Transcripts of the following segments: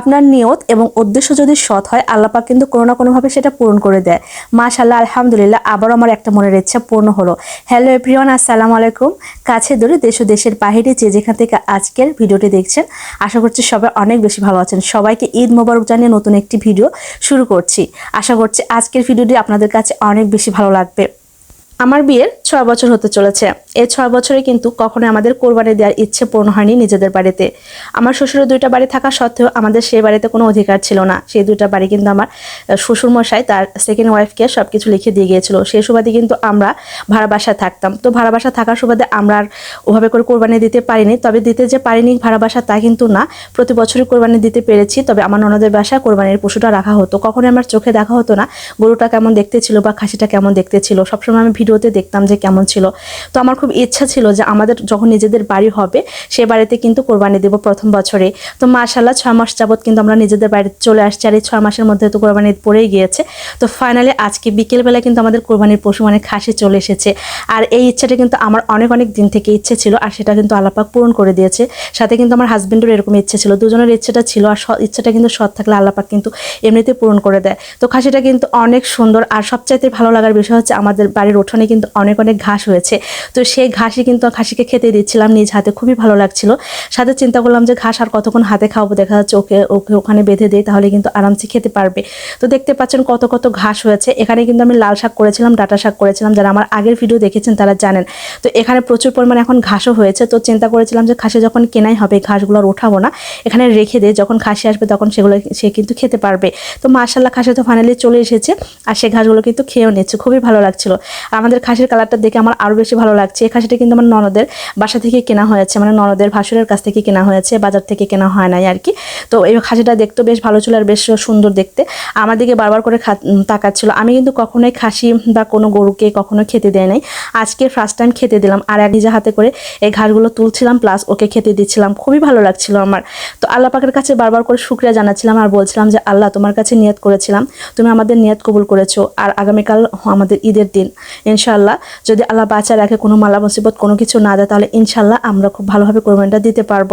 আপনার নিয়ত এবং উদ্দেশ্য যদি সৎ হয় আল্লাপাক কিন্তু কোনো না কোনোভাবে সেটা পূরণ করে দেয়। মাশাল্লাহ আলহামদুলিল্লাহ, আবারও আমার একটা মনের ইচ্ছা পূর্ণ হলো। হ্যালো এভরিওয়ান আসসালামু আলাইকুম। কাছে দূরে দেশ দেশের বাইরে যে যেখান থেকে আজকের ভিডিওটি দেখছেন, আশা করছি সবাই অনেক বেশি ভালো আছেন। সবাইকে ঈদ মোবারক জানিয়ে নতুন একটি ভিডিও শুরু করছি। আশা করছি আজকের ভিডিওটি আপনাদের কাছে অনেক বেশি ভালো লাগবে। আমার বিয়ের ছয় বছর হতে চলেছে। এই ছয় বছরে কিন্তু কখনো আমাদের কোরবানি দেওয়ার ইচ্ছে পূর্ণ হয়নি নিজেদের বাড়িতে। আমার শ্বশুরের দুইটা বাড়ি থাকা সত্ত্বেও আমাদের সেই বাড়িতে কোনো অধিকার ছিল না। সেই দুইটা বাড়ি কিন্তু আমার শ্বশুর মশাই তার সেকেন্ড ওয়াইফকে সব কিছু লিখে দিয়ে গিয়েছিল। সেই সুবাদে কিন্তু আমরা ভাড়া বাসায় থাকতাম। তো ভাড়া বাসা থাকার সুবাদে আমরা আর ওভাবে করে কোরবানি দিতে পারিনি। তবে দিতে যে পারিনি ভাড়া বাসা তা কিন্তু না। প্রতি বছরই কোরবানি দিতে পেরেছি। তবে আমার ননদের বাসায় কোরবানির পশুটা রাখা হতো। কখনোই আমার চোখে দেখা হতো না। গরুটা কেমন দেখতে ছিল বা খাসিটা কেমন দেখতে ছিল। সবসময় আমি ভিডিওতে দেখতাম যে কেমন ছিল। তো আমার খুব ইচ্ছা ছিল যে আমাদের যখন নিজেদের বাড়ি হবে, সে বাড়িতে কিন্তু কোরবানি দেব প্রথম বছরে। তো মাশাল্লাহ ছয় মাস যাবত কিন্তু আমরা নিজেদের বাড়িতে চলে আসছি আর এই ছয় মাসের মধ্যে তো কোরবানি পড়েই গিয়েছে। তো ফাইনালি আজকে বিকেলবেলা কিন্তু আমাদের কোরবানির পশু মানে খাসি চলে এসেছে। আর এই ইচ্ছাটা কিন্তু আমার অনেক অনেক দিন থেকে ইচ্ছে ছিল আর সেটা কিন্তু আল্লাপাক পূরণ করে দিয়েছে। সাথে কিন্তু আমার হাজব্যান্ডের এরকম ইচ্ছে ছিল। দুজনের ইচ্ছেটা ছিল আর ইচ্ছাটা কিন্তু সৎ থাকলে আল্লাপাক কিন্তু এমনিতে পূরণ করে দেয়। তো খাসিটা কিন্তু অনেক সুন্দর আর সবচাইতে ভালো লাগার বিষয় হচ্ছে আমাদের বাড়ির উঠোনে কিন্তু অনেক অনেক ঘাস হয়েছে। তো সেই ঘাসই কিন্তু খাসিকে খেতে দিচ্ছিলাম, নিজ হাতে খুবই ভালো লাগছিল। সাথে চিন্তা করলাম যে ঘাস আর কতক্ষণ হাতে খাওয়াবো দেখা যাচ্ছে ওকে ওকে ওখানে বেঁধে দিই, তাহলে কিন্তু আরামসে খেতে পারবে। তো দেখতে পাচ্ছেন কত কত ঘাস হয়েছে। এখানে কিন্তু আমি লাল শাক করেছিলাম, ডাটা শাক করেছিলাম। যারা আমার আগের ভিডিও দেখেছেন তারা জানেন। তো এখানে প্রচুর পরিমাণে এখন ঘাসও হয়েছে। তো চিন্তা করেছিলাম যে খাসি যখন কেনাই হবে ঘাসগুলো আর ওঠাবো না। এখানে রেখে দিয়ে যখন খাসি আসবে তখন সেগুলো সে কিন্তু খেতে পারবে। তো মাশাল্লাহ খাসি তো ফাইনালি চলে এসেছে। আর সেই ঘাসগুলো কিন্তু খেয়েও নিচ্ছে, খুবই ভালো লাগছিল। আমাদের খাসির কালারটা দেখে আমার আরও বেশি ভালো লাগছে। এই খাসিটা কিন্তু আমার ননদের বাসা থেকে কেনা হয়েছে মানে ননদের ভাসুরের কাছ থেকে কেনা হয়েছে, বাজার থেকে কেনা হয় নাই আর কি। তো এই খাসিটা দেখতে বেশ ভালো ছিল আর বেশ সুন্দর দেখতে। আমার দিকে বারবার করে তাকাচ্ছিল। আমি কিন্তু কখনোই খাসি বা কোনো গরুকে কখনো খেতে দেয় নাই। আজকে ফার্স্ট টাইম খেতে দিলাম আর এক নিজে হাতে করে এই ঘাসগুলো তুলছিলাম প্লাস ওকে খেতে দিচ্ছিলাম। খুবই ভালো লাগছিল আমার। তো আল্লাহ পাকের কাছে বারবার করে শুক্রিয়া জানাচ্ছিলাম আর বলছিলাম যে, আল্লাহ, তোমার কাছে নিয়ত করেছিলাম। তুমি আমাদের নিয়ত কবুল করেছ। আর আগামীকাল আমাদের ঈদের দিন। ইনশাআল্লাহ। যদি আল্লাহ বাঁচা রাখে কোনো মালা মুসিবত কোনো কিছু না দেয়, তাহলে ইনশাল্লাহ আমরা খুব ভালোভাবে কোরবানিটা দিতে পারব।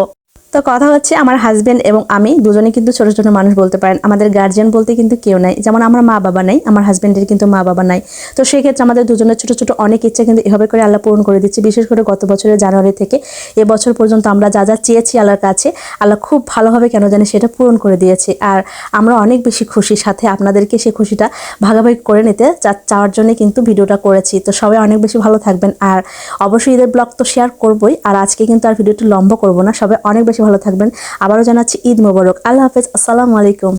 তো কথা হচ্ছে আমার হাজব্যান্ড এবং আমি দুজনে কিন্তু ছোট ছোট মানুষ বলতে পারেন। আমাদের গার্জিয়ান বলতে কিন্তু কেউ নাই। যেমন আমার মা বাবা নাই, আমার হাজবেন্ডের কিন্তু মা বাবা নাই। তো সেক্ষেত্রে আমাদের দুজনের ছোট ছোট অনেক ইচ্ছা কিন্তু এভাবে করে আল্লাহ পূরণ করে দিচ্ছে। বিশেষ করে গত বছরের জানুয়ারি থেকে এবছর পর্যন্ত আমরা যা যা চেয়েছি আল্লাহর কাছে, আল্লাহ খুব ভালোভাবে কেন জানি সেটা পূরণ করে দিয়েছে। আর আমরা অনেক বেশি খুশি সাথে আপনাদেরকে সেই খুশিটা ভাগাভাগি করে নিতে চাওয়ার জন্য কিন্তু ভিডিওটা করেছি। তো সবাই অনেক বেশি ভালো থাকবেন। আর অবশ্যই ঈদের ব্লগ তো শেয়ার করবই। আর আজকে কিন্তু আর ভিডিওটি লম্বা করব না। সবাই অনেক বেশি ভালো থাকবেন। আবারও জানাচ্ছি ঈদ মোবারক। আল্লাহ হাফেজ। আসসালামু আলাইকুম।